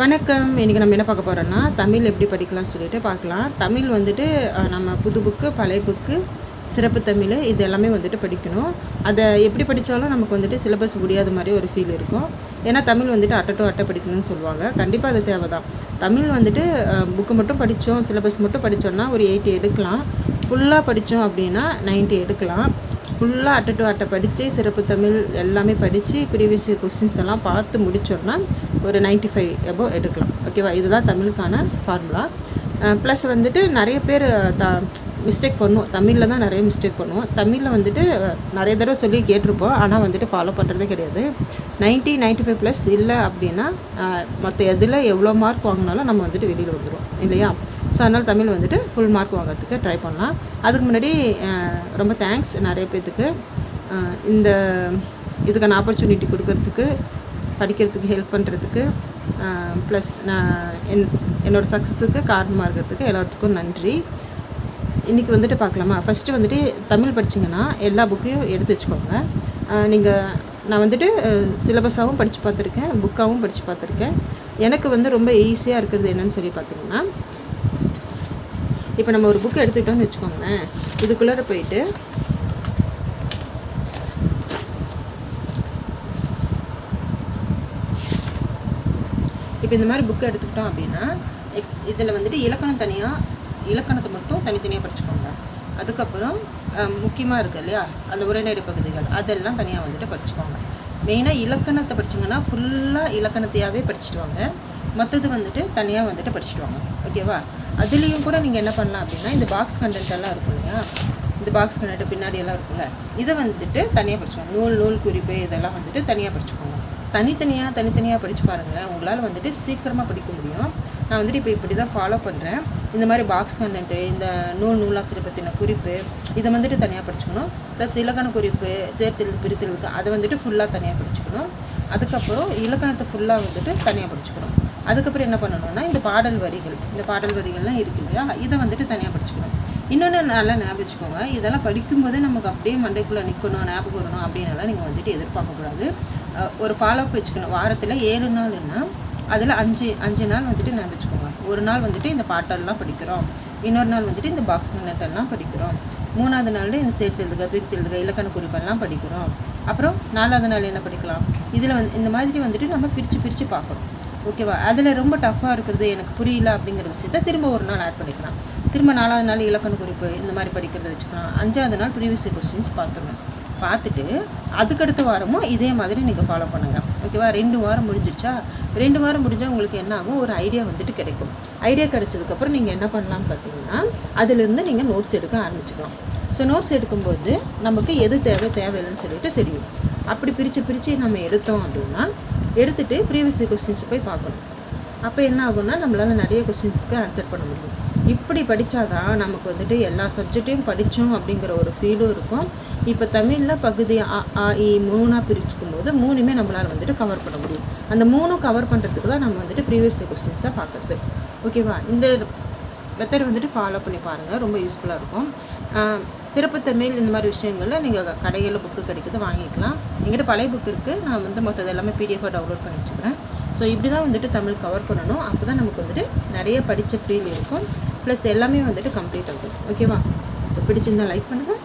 வணக்கம். இன்றைக்கி நம்ம என்ன பார்க்க போகிறோன்னா தமிழ் எப்படி படிக்கலாம்னு சொல்லிட்டு பார்க்கலாம். தமிழ் வந்துட்டு நம்ம புது புக்கு பழைய புக்கு சிறப்பு தமிழ் இது எல்லாமே வந்துட்டு படிக்கணும். அதை எப்படி படித்தாலும் நமக்கு வந்துட்டு சிலபஸ் முடியாத மாதிரி ஒரு ஃபீல் இருக்கும். ஏன்னா தமிழ் வந்துட்டு அட்டை டு அட்டை படிக்கணும்னு சொல்லுவாங்க. கண்டிப்பாக அது தேவை தான் தமிழ் வந்துட்டு புக்கு மட்டும் படித்தோம் சிலபஸ் மட்டும் படித்தோம்னா ஒரு எயிட்டி எடுக்கலாம். ஃபுல்லாக படித்தோம் அப்படின்னா 90 எடுக்கலாம். ஃபுல்லாக அட்டை டு அட்டை படித்து சிறப்பு தமிழ் எல்லாமே படித்து ப்ரீவியஸ் கொஸ்டின்ஸ் எல்லாம் பார்த்து முடித்தோன்னா ஒரு 95 ஃபைவ் எபோவ் எடுக்கலாம் ஓகேவா இதுதான் தமிழுக்கான ஃபார்முலா ப்ளஸ் வந்துட்டு நிறைய பேர் த மிஸ்டேக் பண்ணுவோம். தமிழில் தான் நிறைய மிஸ்டேக் பண்ணுவோம். தமிழில் வந்துட்டு நிறைய தடவை சொல்லி கேட்டிருப்போம். ஆனால் வந்துட்டு ஃபாலோ பண்ணுறதே கிடையாது. 90 95 ஃபைவ் ப்ளஸ் இல்லை அப்படின்னா மற்ற எதில் எவ்வளோ மார்க் வாங்கினாலும் நம்ம வந்துட்டு வெளியில் வந்துடுவோம் இல்லையா? ஸோ அதனால் தமிழ் வந்துட்டு ஃபுல் மார்க் வாங்குறதுக்கு ட்ரை பண்ணலாம். அதுக்கு முன்னாடி ரொம்ப தேங்க்ஸ் நிறைய பேர்த்துக்கு இந்த இதுக்கான ஆப்பர்ச்சுனிட்டி கொடுக்கறதுக்கு படிக்கிறதுக்கு ஹெல்ப் பண்ணுறதுக்கு ப்ளஸ் நான் என் என்னோடய சக்ஸஸுக்கு காரணமாக இருக்கிறதுக்கு எல்லாத்துக்கும் நன்றி. இன்றைக்கி வந்துட்டு பார்க்கலாமா? ஃபஸ்ட்டு வந்துட்டு தமிழ் படிச்சிங்கன்னா எல்லா புக்கையும் எடுத்து வச்சுக்கோங்க. நீங்கள் நான் வந்துட்டு சிலபஸாகவும் படித்து பார்த்துருக்கேன் புக்காகவும் படித்து பார்த்துருக்கேன். எனக்கு வந்து ரொம்ப ஈஸியாக இருக்கிறது என்னன்னு சொல்லி பார்த்தீங்கன்னா இப்போ நம்ம ஒரு புக் எடுத்துக்கிட்டோம்னு வச்சுக்கோங்களேன். இதுக்குள்ளார போயிட்டு இப்போ இந்த மாதிரி புக் எடுத்துக்கிட்டோம் அப்படின்னா இதில் வந்துட்டு இலக்கணம் தனியாக இலக்கணத்தை மட்டும் தனித்தனியாக படிச்சுக்கோங்க. அதுக்கப்புறம் முக்கியமாக இருக்குது இல்லையா? அந்த உரைநடை பகுதிகள் அதெல்லாம் தனியாக வந்துட்டு படிச்சுக்கோங்க. மெயினாக இலக்கணத்தை படிச்சிங்கன்னா ஃபுல்லாக இலக்கணத்தையாகவே படிச்சுட்டு வாங்க மற்றது வந்துட்டு தனியாக வந்துட்டு படிச்சுட்டு வாங்க ஓகேவா? அதுலேயும் கூட நீங்கள் என்ன பண்ணலாம் அப்படின்னா இந்த பாக்ஸ் கண்டென்ட் எல்லாம் இருக்கும் இல்லையா? இந்த பாக்ஸ் கண்டென்ட் பின்னாடி எல்லாம் இருக்கும்ல இதை வந்துட்டு தனியாக படிச்சுக்கோங்க. நூல் நூல் குறிப்பு இதெல்லாம் வந்துட்டு தனியாக படிச்சுக்கோங்க. தனித்தனியாக தனித்தனியாக படித்து பாருங்களேன். உங்களால் வந்துட்டு சீக்கிரமாக படிக்க முடியும். நான் வந்துட்டு இப்போ இப்படி தான் ஃபாலோ பண்ணுறேன் இந்த மாதிரி பாக்ஸ் கண்டென்ட்டு இந்த நூல் நூலாசிரியர் பற்றின குறிப்பு இதை வந்துட்டு தனியாக படிச்சுக்கணும். ப்ளஸ் இலக்கண குறிப்பு சேர்த்தெழுத்து பிரித்தெழுத்து அதை வந்துட்டு ஃபுல்லாக தனியாக படிச்சுக்கணும். அதுக்கப்புறம் இலக்கணத்தை ஃபுல்லாக வந்துட்டு தனியாக படிச்சுக்கணும். அதுக்கப்புறம் என்ன பண்ணணும்னா இந்த பாடல் வரிகள் இந்த பாடல் வரிகள்லாம் இருக்கு இல்லையா? இதை வந்துட்டு தனியாக படிச்சுக்கணும். இன்னொன்று நல்லா ஞாபகம் வச்சுக்கோங்க. இதெல்லாம் படிக்கும்போதே நமக்கு அப்படியே மண்டைக்குள்ளே நிற்கணும் ஞாபகம் வரணும் அப்படின்னாலாம் நீங்கள் வந்துட்டு எதிர்பார்க்கக்கூடாது ஒரு ஃபாலோஅப் வச்சுக்கணும். வாரத்தில் ஏழு நாள்னா அதில் அஞ்சு அஞ்சு நாள் வந்துட்டு ஞாபகம் வச்சுக்கோங்க. ஒரு நாள் வந்துட்டு இந்த பாட்டெல்லாம் படிக்கிறோம். இன்னொரு நாள் வந்துட்டு இந்த பாக்ஸ் எல்லாம் படிக்கிறோம். மூணாவது நாள் இந்த சேர்த்து எழுதுக பிரித்து எழுதுக இலக்கண குறிப்பெல்லாம் படிக்கிறோம். அப்புறம் நாலாவது நாள் என்ன படிக்கலாம்? இதில் வந்து இந்த மாதிரி வந்துட்டு நம்ம பிரித்து பிரித்து பார்க்கணும். ஓகேவா? அதில் ரொம்ப டஃப்பாக இருக்கிறது எனக்கு புரியல அப்படிங்கிற விஷயத்த திரும்ப ஒரு நாள் ஆட் பண்ணிக்கலாம். திரும்ப நாலாவது நாள் இலக்கண குறிப்பு இந்த மாதிரி படிக்கிறத வச்சுக்கலாம். அஞ்சாவது நாள் ப்ரீவியஸ் கொஸ்டின்ஸ் பார்த்துடணும். பார்த்துட்டு அதுக்கடுத்த வாரமும் இதே மாதிரி நீங்கள் ஃபாலோ பண்ணுங்கள் ஓகேவா? ரெண்டு வாரம் முடிஞ்சிருச்சா? ரெண்டு வாரம் முடிஞ்சால் உங்களுக்கு என்ன ஆகும்? ஒரு ஐடியா வந்துட்டு கிடைக்கும். ஐடியா கிடைச்சதுக்கப்புறம் நீங்கள் என்ன பண்ணலாம்னு பார்த்தீங்கன்னா அதிலிருந்து நீங்கள் நோட்ஸ் எடுக்க ஆரம்பிச்சுக்கலாம். ஸோ நோட்ஸ் எடுக்கும்போது நமக்கு எது தேவை தேவையில்லைன்னு சொல்லிட்டு தெரியும். அப்படி பிரித்து பிரித்து நம்ம எடுத்தோம் அப்படின்னா எடுத்துகிட்டு ப்ரீவியஸ் கொஸ்டின்ஸ் போய் பார்க்கணும். அப்போ என்ன ஆகும்னா நம்மளால் நிறைய கொஸ்டின்ஸ்க்கு ஆன்சர் பண்ண முடியும். இப்படி படித்தாதான் நமக்கு வந்துட்டு எல்லா சப்ஜெக்டையும் படித்தோம் அப்படிங்கிற ஒரு ஃபீலும் இருக்கும். இப்போ தமிழில் பகுதி அ ஆ இ மூணாக பிரிச்சுக்கும் போது மூணுமே நம்மளால் வந்துட்டு கவர் பண்ண முடியும். அந்த மூணும் கவர் பண்ணுறதுக்கு தான் நம்ம வந்துட்டு ப்ரீவியஸ் கொஸ்டின்ஸாக பார்க்குறது. ஓகேவா இந்த மெத்தட் வந்துட்டு ஃபாலோ பண்ணி பாருங்கள் ரொம்ப யூஸ்ஃபுல்லாக இருக்கும். சிறப்பு தமிழ் இந்த மாதிரி விஷயங்களில் நீங்கள் கடைகளில் புக்கு கிடைக்குது வாங்கிக்கலாம். எங்கிட்ட பழைய புக் இருக்குது நான் வந்து மொத்தது எல்லாமே பிடிஎஃபாக டவுன்லோட் பண்ணி வச்சுக்கிறேன். ஸோ இப்படி தான் வந்துட்டு தமிழ் கவர் பண்ணணும். அப்போ தான் நமக்கு வந்துட்டு நிறைய படித்த ஃபீல் இருக்கும். ப்ளஸ் எல்லாமே வந்துட்டு கம்ப்ளீட் ஆகும். ஓகேவா ஸோ பிடிச்சிருந்தா லைக் பண்ணுங்கள்